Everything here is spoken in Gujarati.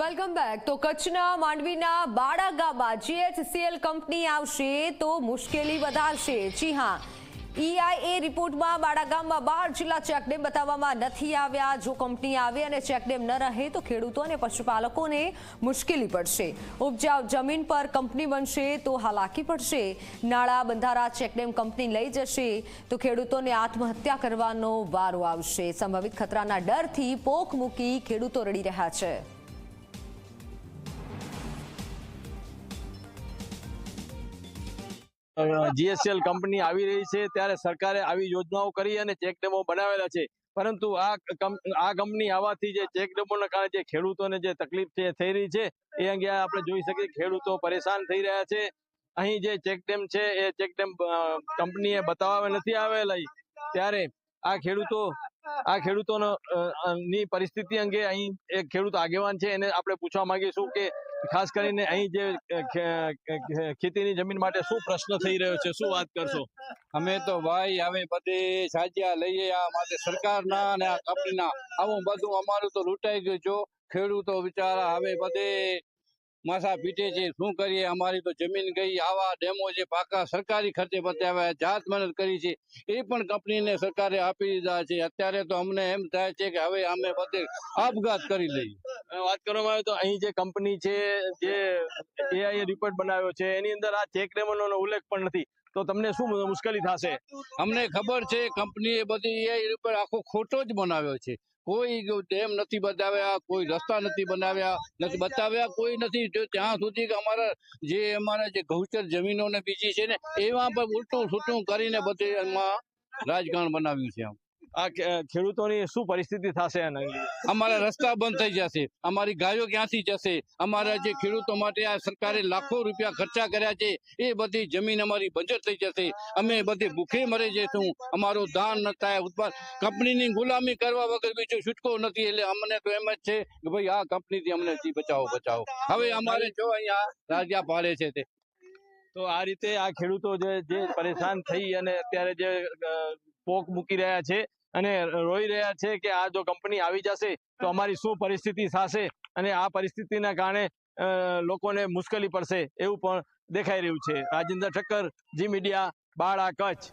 Welcome back. તો કચ્છના માંડવીના બાળા ગામમાં જીએચસીએલ કંપની આવશે તો મુશ્કેલી વધારશે. જી હા. ઈઆઈએ રિપોર્ટમાં બાડા ગામમાં બાર જિલ્લા ચેકડેમ બતાવવામાં નથી આવ્યા. જો કંપની આવે અને ચેકડેમ ન રહે તો ખેડૂતો અને પશુપાલકોને મુશ્કેલી પડશે. ઉપજાઉ જમીન પર કંપની બનશે તો હાલાકી પડશે. નાળા બંધારા ચેકડેમ કંપની લઈ જશે તો ખેડૂતોને આત્મહત્યા કરવાનો વારો આવશે. સંભવિત ખતરાના ડરથી પોક મૂકી ખેડૂતો રડી રહ્યા છે. જીએસએલ કંપની આવી રહી છે ત્યારે સરકારે આવી યોજનાઓ કરી અને ચેક બનાવેલા છે. પરંતુ આ કંપની આવવાથી જે ચેક કારણે જે ખેડૂતોને જે તકલીફ થઈ રહી છે એ અંગે આપણે જોઈ શકીએ ખેડૂતો પરેશાન થઈ રહ્યા છે. અહીં જે ચેક ડેમ છે એ ચેક ડેમ અ, કંપનીએ બતાવવા નથી આવેલા. ત્યારે આ ખેડૂતો આ ખેડૂતોનો પરિસ્થિતિ અંગે અહીં એક ખેડૂત આગેવાન છે એને આપણે પૂછવા માંગીશું કે ખાસ કરીને અહીં જે ખેતીની જમીન માટે શું પ્રશ્ન થઈ રહ્યો છે, શું વાત કરશો? અમે તો ભાઈ અમે બધી સાજ્યા લઈએ આ માટે સરકારના અને આ કંપનીના. આવું બધું અમારું તો લૂંટાઈ ગયું છો ખેડૂતો બિચારા હવે બધે માથા પીટે છે. શું કરીએ? અમારી તો જમીન ગઈ. આવા ડેમો જે પાકા સરકારી ખર્ચે બતાવ્યા જાત મહેનત કરી છે. એ પણ કંપનીને સરકારે આપી દીધા છે. અત્યારે તો અમને એમ થાય છે કે હવે અમે બધે આપઘાત કરી લઈએ. વાત કરવામાં આવે તો અહીં જે કંપની છે, જે એઆઈ રિપોર્ટ બનાવ્યો છે, એની અંદર આ ચેક ડેમોનો ઉલ્લેખ પણ નથી. તો તમને શું મુશ્કેલી થશે? અમને ખબર છે કંપનીએ બધી એઆઈ રિપોર્ટ આખો ખોટો જ બનાવ્યો છે. કોઈ ડેમ નથી બતાવ્યા, કોઈ રસ્તા નથી બનાવ્યા, નથી બતાવ્યા, કોઈ નથી. ત્યાં સુધી કે અમારા જે અમારા જે ગૌચર જમીનો ને બીજી છે ને એમાં પણ ઉલટું છૂટું કરીને બધે એમાં રાજકારણ બનાવ્યું છે આમ. આ ખેડૂતોની શું પરિસ્થિતિ થશે અમારા રસ્તા બંધ થઈ જશે. અમારી ગાયો ક્યાંથી જશે? અમારા જે ખેડૂતો માટે આ સરકારે લાખો રૂપિયા ખર્ચા કર્યા છે એ બધી જમીન અમારી બંજર થઈ જશે. અમે બધી ભૂખે મરી જઈશું. અમારું દાન ન થાય. ઉત્પાદ કંપનીની ગુલામી કરવા વગર બીજો છૂટકો નથી. એટલે અમને તો એમ જ છે કે ભાઈ આ કંપનીથી અમને જી બચાવો બચાવો. હવે અમારે જો અહીંયા રાજા પાડે છે તે. તો આ રીતે આ ખેડૂતો જે પરેશાન થઈ અને અત્યારે જે પોક મૂકી રહ્યા છે અને રોઈ રહ્યા છે કે આ જો કંપની આવી જશે તો અમારી શું પરિસ્થિતિ થશે અને આ પરિસ્થિતિના કારણે લોકોને મુશ્કેલી પડશે એવું પણ દેખાઈ રહ્યું છે. રાજેન્દ્ર ઠક્કર, જી મીડિયા, બાળા કચ્છ.